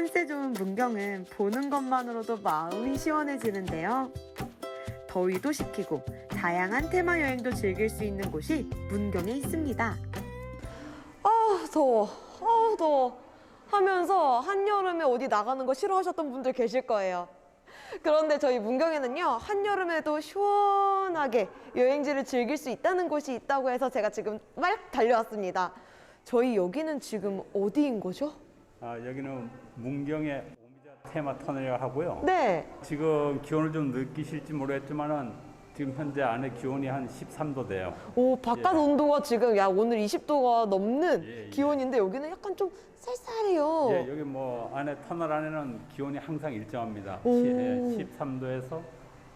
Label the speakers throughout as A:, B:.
A: 산세 좋은 문경은 보는 것만으로도 마음이 시원해지는데요. 더위도 식히고 다양한 테마 여행도 즐길 수 있는 곳이 문경에 있습니다.
B: 아 더워 아우 더워 하면서 한여름에 어디 나가는 거 싫어하셨던 분들 계실 거예요 그런데 저희 문경에는요 한여름에도 시원하게 여행지를 즐길 수 있다는 곳이 있다고 해서 제가 지금 막 달려왔습니다 저희 여기는 지금 어디인 거죠?
C: 아, 여기는 문경의 오미자 테마 터널이라고 하고요.
B: 네
C: 지금 기온을 좀 느끼실지 모르겠지만은 지금 현재 안에 기온이 한 13도 돼요.
B: 오, 바깥
C: 예.
B: 온도가 지금 야 오늘 20도가 넘는
C: 예, 예.
B: 기온인데 여기는 약간 좀 쌀쌀해요.
C: 예, 여기 뭐 안에 터널 안에는 기온이 항상 일정합니다.
B: 오.
C: 시, 예, 13도에서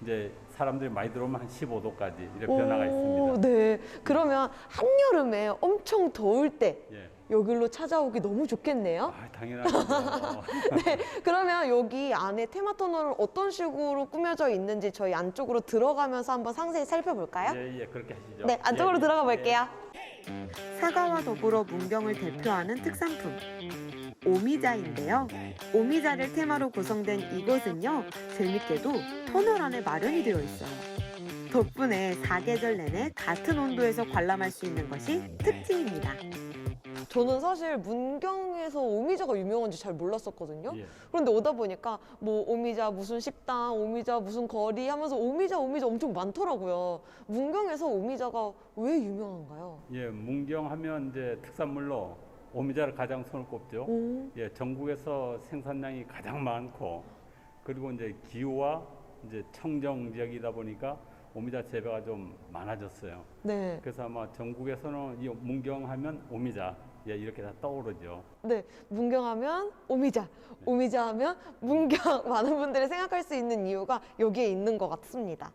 C: 이제 사람들이 많이 들어오면 한 15도까지 이렇게 변화가 있습니다.
B: 네. 그러면 한여름에 엄청 더울 때
C: 예.
B: 여기로 찾아오기 너무 좋겠네요.
C: 아, 당연하죠.
B: 네. 그러면 여기 안에 테마 터널은 어떤 식으로 꾸며져 있는지 저희 안쪽으로 들어가면서 한번 상세히 살펴볼까요?
C: 예, 예, 그렇게 하시죠.
B: 네, 안쪽으로
C: 예, 예,
B: 들어가
C: 예.
B: 볼게요.
A: 사과와 더불어 문경을 대표하는 특산품 오미자인데요. 오미자를 테마로 구성된 이곳은요. 재밌게도 터널 안에 마련이 되어 있어요. 덕분에 사계절 내내 같은 온도에서 관람할 수 있는 것이 특징입니다.
B: 저는 사실 문경에서 오미자가 유명한지 잘 몰랐었거든요.
C: 예.
B: 그런데 오다 보니까 뭐 오미자 무슨 식당, 오미자 무슨 거리 하면서 오미자 오미자 엄청 많더라고요. 문경에서 오미자가 왜 유명한가요?
C: 예, 문경 하면 이제 특산물로 오미자를 가장 손을 꼽죠.
B: 오.
C: 예, 전국에서 생산량이 가장 많고 그리고 이제 기후와 이제 청정 지역이다 보니까 오미자 재배가 좀 많아졌어요.
B: 네.
C: 그래서 아마 전국에서는 이 문경 하면 오미자 예, 이렇게 다 떠오르죠.
B: 네. 문경 하면 오미자, 오미자 하면 문경 많은 분들이 생각할 수 있는 이유가 여기에 있는 것 같습니다.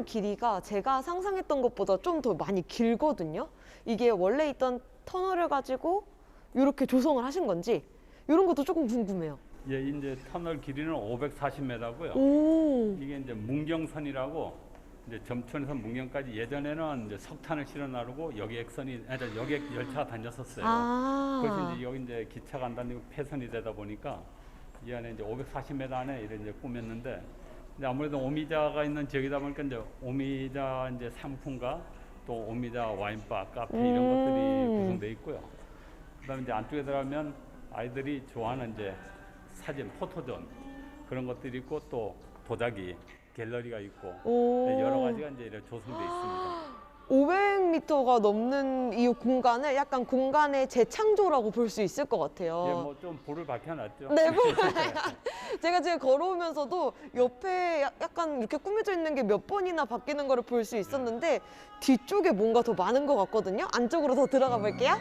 B: 이 터널 길이가 제가 상상했던 것보다 좀 더 많이 길거든요. 이게 원래 있던 터널을 가지고 이렇게 조성을 하신 건지 이런 것도 조금 궁금해요.
C: 예, 이제 터널 길이는 540m고요.
B: 오.
C: 이게 이제 문경선이라고 이제 점촌에서 문경까지 예전에는 이제 석탄을 실어 나르고 여객선이 아니 여객 열차가 다녔었어요.
B: 아.
C: 그래서 이제 여기 이제 기차가 안 다니고 폐선이 되다 보니까 이 안에 이제 540m 안에 이런 이제 꾸몄는데 아무래도 오미자가 있는 지역이다 보니까 이제 오미자 이제 상품과 또 오미자 와인바, 카페 이런
B: 음.
C: 것들이 구성돼 있고요. 그다음에 이제 안쪽에 들어가면 아이들이 좋아하는 이제 사진, 포토존 그런 것들이 있고 또 도자기 갤러리가 있고
B: 오.
C: 네, 여러 가지가 이제 이렇게 조성돼 있습니다.
B: 500m가 넘는 이 공간을 약간 공간의 재창조라고 볼 수 있을 것 같아요.
C: 예, 뭐좀 불을 밝혀놨죠.
B: 네, 뭐 제가 지금 걸어오면서도 옆에 야- 약간 이렇게 꾸며져 있는 게 몇 번이나 바뀌는 거를 볼 수 있었는데 뒤쪽에 뭔가 더 많은 것 같거든요. 안쪽으로 더 들어가 볼게요.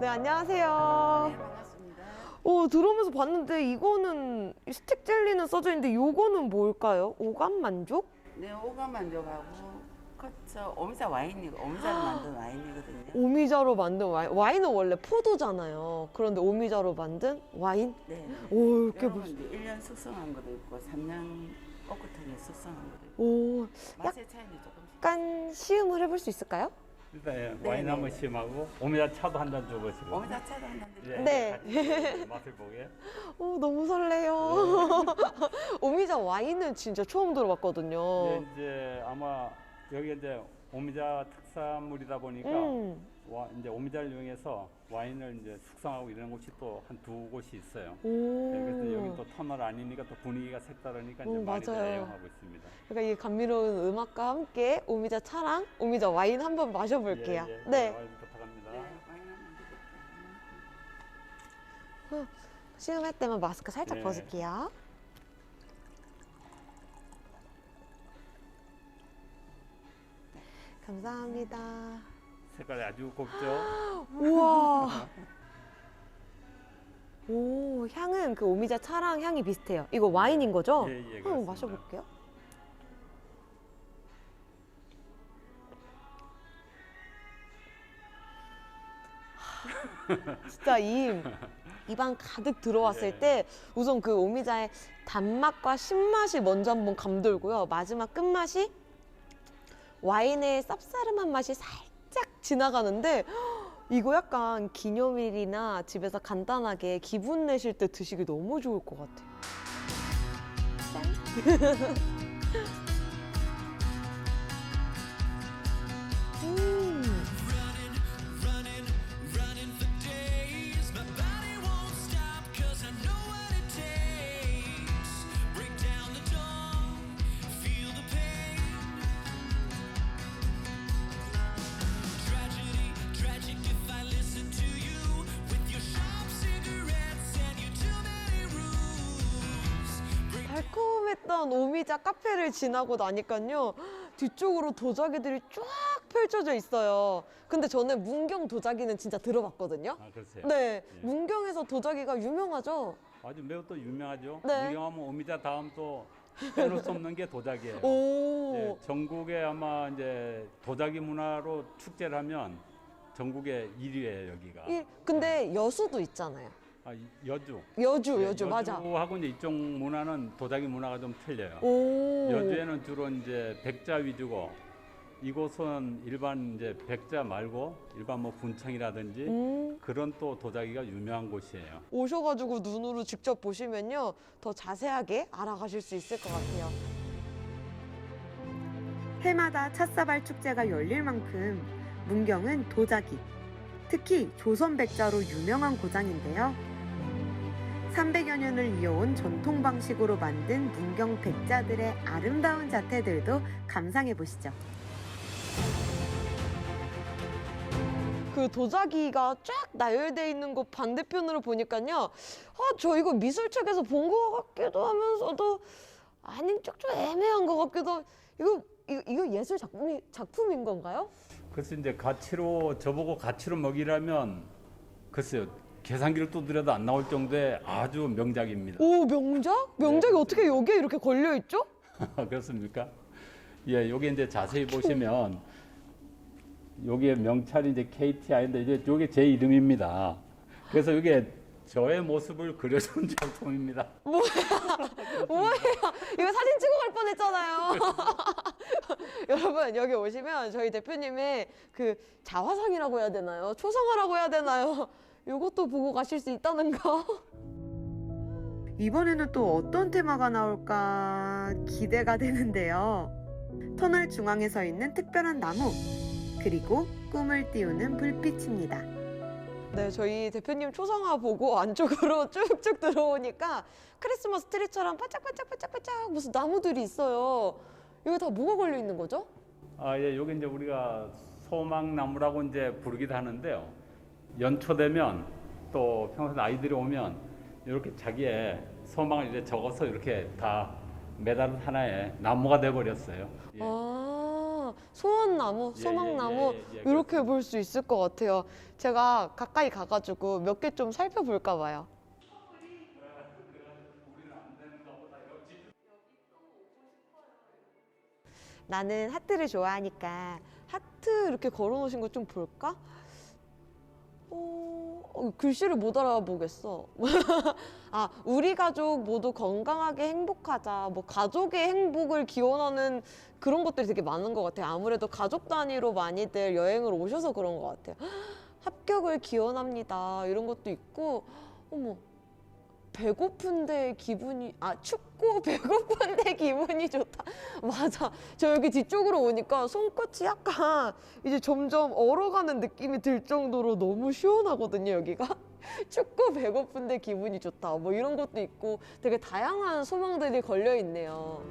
B: 네, 안녕하세요. 어, 들어오면서 봤는데 이거는 스틱 젤리는 써져 있는데 요거는 뭘까요? 오감 만족?
D: 네, 오감 만족하고 커처 오미자 와인이고 오미자로 만든 와인이거든요.
B: 오미자로 만든 와인. 와인은 원래 포도잖아요. 그런데 오미자로 만든 와인?
D: 네.
B: 오, 이렇게 보시.
D: 이제 1년 숙성한 것도 있고 3년 오크통에 숙성한 것도 있고
B: 오,
D: 맛의 차이는 조금씩.
B: 약간 시음을 해볼 수 있을까요?
C: 일단 예,
D: 네,
C: 와인
D: 네,
C: 한번
D: 네.
C: 시음하고 오미자 차도 한 잔 줘보시고
D: 오미자 차도 한잔
C: 예,
D: 드릴까요?
B: 네.
C: 같이 맛을 보게.
B: 오, 너무 설레요. 오미자 와인은 진짜 처음 들어봤거든요.
C: 예, 이제 아마 여기 이제 오미자 특산물이다 보니까
B: 음.
C: 와, 이제 오미자를 이용해서 와인을 이제 숙성하고 이런 곳이 또 한 두 곳이 있어요.
B: 오.
C: 예, 그래서 여기 또 터널 아니니까 또 분위기가 색다르니까 이제
B: 음,
C: 많이들
B: 맞아요.
C: 애용하고 있습니다.
B: 그러니까 이 감미로운 음악과 함께 오미자 차랑 오미자 와인 한번 마셔볼게요.
C: 예, 예,
B: 네.
C: 와인 부탁합니다.
D: 네, 드릴까요?
B: 시음할 때만 마스크 살짝
C: 네.
B: 벗을게요. 감사합니다.
C: 색깔이 아주 곱죠.
B: 우와. 오 향은 그 오미자 차랑 향이 비슷해요. 이거 네. 와인인 거죠?
C: 예, 예,
B: 한번
C: 그렇습니다.
B: 마셔볼게요. 진짜 이 입안 가득 들어왔을
C: 예.
B: 때 우선 그 오미자의 단맛과 신맛이 먼저 한번 감돌고요. 마지막 끝맛이 와인의 쌉싸름한 맛이 살. 지나가는데 이거 약간 기념일이나 집에서 간단하게 기분 내실 때 드시기 너무 좋을 것 같아요. 음. 달콤했던 오미자 카페를 지나고 나니까요 뒤쪽으로 도자기들이 쫙 펼쳐져 있어요. 근데 저는 문경 도자기는 진짜 들어봤거든요.
C: 아, 글쎄요.
B: 네, 문경에서 도자기가 유명하죠.
C: 아주 매우 또 유명하죠.
B: 네.
C: 문경하면 오미자 다음 또 빼놓을 수 없는 게 도자기예요.
B: 오,
C: 예, 전국에 아마 이제 도자기 문화로 축제를 하면 전국의 1위예요 여기가.
B: 이, 근데 여수도 있잖아요.
C: 아, 이- 여주.
B: 여주,
C: 예,
B: 여주, 맞아.
C: 여주하고 이제 이쪽 문화는 도자기 문화가 좀 틀려요.
B: 오,
C: 여주에는 주로 이제 백자 위주고 이곳은 일반 이제 백자 말고 일반 뭐 군청이라든지
B: 음,
C: 그런 또 도자기가 유명한 곳이에요.
B: 오셔가지고 눈으로 직접 보시면요 더 자세하게 알아가실 수 있을 것 같아요.
A: 해마다 찻사발 축제가 열릴 만큼 문경은 도자기, 특히 조선 백자로 유명한 고장인데요. 300여 년을 이어온 전통 방식으로 만든 문경 백자들의 아름다운 자태들도 감상해 보시죠.
B: 그 도자기가 쫙 나열돼 있는 곳 반대편으로 보니까요. 아, 저 이거 미술책에서 본 것 같기도 하면서도 아닌 쪽좀 애매한 것 같기도 이거 이거, 이거 예술 작품이 작품인 건가요?
C: 그래서 이제 가치로 저보고 가치로 먹이라면 글쎄요 계산기를 두드려도 안 나올 정도의 아주 명작입니다.
B: 오 명작? 명작이 어떻게 여기에 이렇게 걸려 있죠?
C: 그렇습니까? 예, 여기 이제 자세히 보시면 여기에 명찰이 이제 KTI인데 이제 이게 제 이름입니다. 그래서 이게 저의 모습을 그려준 작품입니다.
B: 뭐예요? 이거 사진 찍어 갈 뻔했잖아요. 여러분 여기 오시면 저희 대표님의 그 자화상이라고 해야 되나요? 초상화라고 해야 되나요? 이것도 보고 가실 수 있다는 거.
A: 이번에는 또 어떤 테마가 나올까 기대가 되는데요. 터널 중앙에 서 있는 특별한 나무, 그리고 꿈을 띄우는 불빛입니다.
B: 네, 저희 대표님 초상화 보고 안쪽으로 쭉쭉 들어오니까 크리스마스 트리처럼 반짝반짝반짝반짝 무슨 나무들이 있어요. 이거 다 뭐가 걸려 있는 거죠?
C: 아, 예, 여기 이제 우리가 소망나무라고 이제 부르기도 하는데요. 연초되면 또 평소에 아이들이 오면 이렇게 자기의 소망을 이제 적어서 이렇게 다 매달은 하나의 나무가 돼 버렸어요. 예.
B: 아, 소원나무,
C: 예,
B: 소망나무
C: 예, 예, 예,
B: 이렇게 볼 수 있을 것 같아요. 제가 가까이 가가지고 몇 개 좀 살펴볼까 봐요. 나는 하트를 좋아하니까 하트 이렇게 걸어놓으신 거 좀 볼까? 어, 어, 글씨를 못 알아보겠어. 아, 우리 가족 모두 건강하게 행복하자. 뭐 가족의 행복을 기원하는 그런 것들이 되게 많은 것 같아요. 아무래도 가족 단위로 많이들 여행을 오셔서 그런 것 같아요. 합격을 기원합니다. 이런 것도 있고, 어머, 배고픈데 기분이, 아, 춥고 배고픈데 기분이 좋다. 맞아. 저 여기 뒤쪽으로 오니까 손끝이 약간 이제 점점 얼어가는 느낌이 들 정도로 너무 시원하거든요, 여기가. 춥고 배고픈데 기분이 좋다. 뭐 이런 것도 있고 되게 다양한 소망들이 걸려 있네요.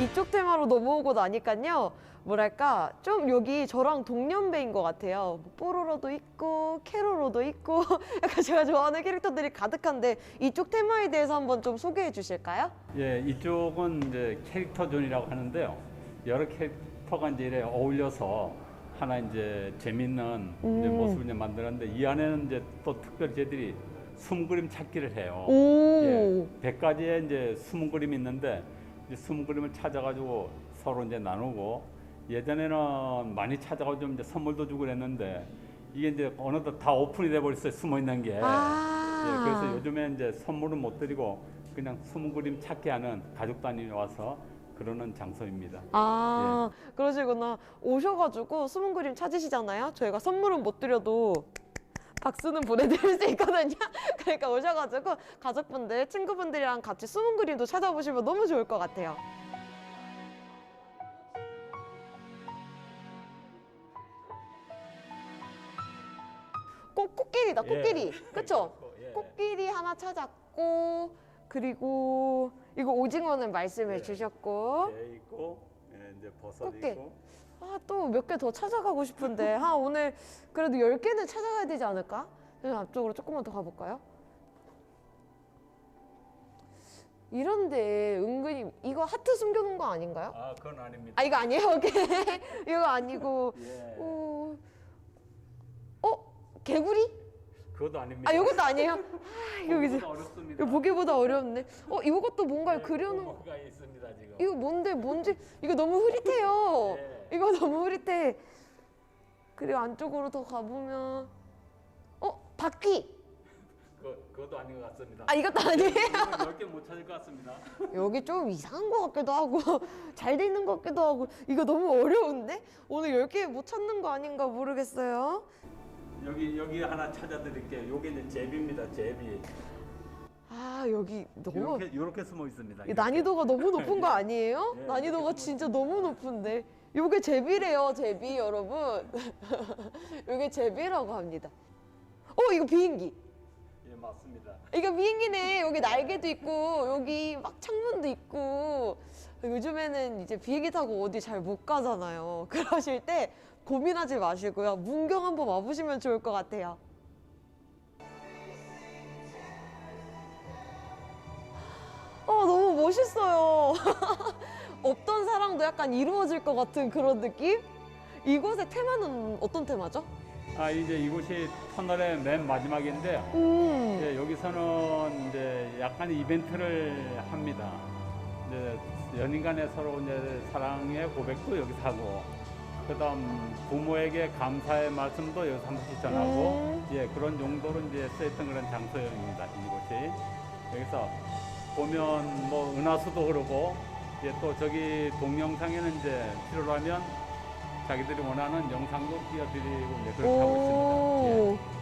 B: 이쪽 테마로 넘어오고 나니까요. 뭐랄까 좀 여기 저랑 동년배인 것 같아요. 뭐 뽀로로도 있고 캐로로도 있고 약간 제가 좋아하는 캐릭터들이 가득한데 이쪽 테마에 대해서 한번 좀 소개해 주실까요?
C: 예, 이쪽은 이제 캐릭터존이라고 하는데요. 여러 캐릭터가 이제 이래 어울려서 하나 이제 재밌는 이제
B: 음.
C: 모습을 이제 만드는데 이 안에는 이제 또 특별히 쟤들이 숨그림 찾기를 해요.
B: 오.
C: 예, 100가지의 이제 숨은 그림이 있는데 이 숨은 그림을 찾아가지고 서로 이제 나누고 예전에는 많이 찾아가고 좀 이제 선물도 주고 그랬는데 이게 이제 어느덧 다 오픈이 돼 버렸어요. 숨어 있는 게.
B: 아.
C: 예, 그래서 요즘에 이제 선물은 못 드리고 그냥 숨은 그림 찾기 하는 가족 단위로 와서 그러는 장소입니다.
B: 아,
C: 예.
B: 그러시구나. 오셔가지고 숨은 그림 찾으시잖아요. 저희가 선물은 못 드려도 박수는 보내드릴 수 있거든요. 그러니까 오셔가지고 가족분들, 친구분들이랑 같이 숨은 그림도 찾아보시면 너무 좋을 것 같아요. 꽃, 코끼리다, 코끼리.
C: 예.
B: 그쵸?
C: 예.
B: 코끼리 하나 찾았고, 그리고 이거 오징어는 말씀해
C: 예.
B: 주셨고,
C: 예, 이제 버섯
B: 꽃게.
C: 있고
B: 아, 또 몇 개 더 찾아가고 싶은데. 아, 오늘 그래도 10개는 찾아가야 되지 않을까? 그래서 앞쪽으로 조금만 더 가볼까요? 이런데 은근히 이거 하트 숨겨놓은 거 아닌가요?
C: 아 그건 아닙니다.
B: 아, 이거 아니에요? 이거 아니고.
C: 예.
B: 어, 어? 개구리?
C: 그것도 아닙니다.
B: 아, 이것도 아니에요? 아, 여기 이제.
C: 그거보다 어렵습니다.
B: 이거 보기보다 어렵네. 어, 이것도 뭔가를 그려놓은
C: 뭐가 있습니다 지금.
B: 이거 뭔데 뭔지 이거 너무 흐릿해요.
C: 네.
B: 이거 너무 흐릿해. 그리고 안쪽으로 더 가보면 어 바퀴.
C: 그 그것도 아닌 것 같습니다.
B: 아 이것도 아니에요.
C: 열개 못 찾을 것 같습니다.
B: 여기 좀 이상한 것 같기도 하고 잘 돼 있는 것 같기도 하고 이거 너무 어려운데 오늘 10개 못 찾는 거 아닌가 모르겠어요.
C: 여기 여기 하나 찾아드릴게요. 요게 이제 제비입니다. 제비.
B: 아 여기 너무
C: 이렇게 이렇게 숨어 있습니다.
B: 이
C: 이렇게.
B: 난이도가 너무 높은 거 아니에요?
C: 네,
B: 난이도가 진짜 너무 높은데. 요게 제비래요, 제비 여러분. 요게 제비라고 합니다. 어, 이거 비행기.
C: 예 맞습니다.
B: 이거 비행기네. 여기 날개도 있고, 여기 막 창문도 있고. 요즘에는 이제 비행기 타고 어디 잘 못 가잖아요. 그러실 때 고민하지 마시고요. 문경 한번 와보시면 좋을 것 같아요. 어, 너무 멋있어요. 없던 사랑도 약간 이루어질 것 같은 그런 느낌? 이곳의 테마는 어떤 테마죠?
C: 아 이제 이곳이 터널의 맨 마지막인데요.
B: 음.
C: 예, 여기서는 이제 약간 이벤트를 합니다. 이제 연인 간의 서로 이제 사랑의 고백도 여기서 하고, 그다음 부모에게 감사의 말씀도 여기서 한 번씩 전하고,
B: 음.
C: 예, 그런 용도로 이제 쓰였던 그런 장소입니다. 이곳이 여기서 보면 뭐 은하수도 흐르고, 예, 또 저기 동영상에는 이제 필요로 하면 자기들이 원하는 영상도 띄워드리고 이제 그렇게 하고 있습니다. 예.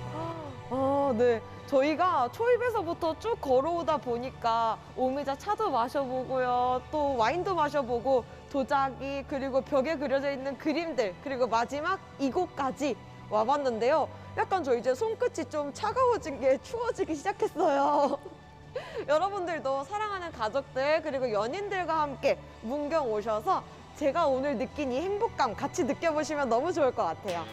B: 아, 네. 저희가 초입에서부터 쭉 걸어오다 보니까 오미자 차도 마셔보고요. 또 와인도 마셔보고 도자기 그리고 벽에 그려져 있는 그림들 그리고 마지막 이곳까지 와봤는데요. 약간 저 이제 손끝이 좀 차가워진 게 추워지기 시작했어요. 여러분들도 사랑하는 가족들 그리고 연인들과 함께 문경 오셔서 제가 오늘 느낀 이 행복감 같이 느껴보시면 너무 좋을 것 같아요.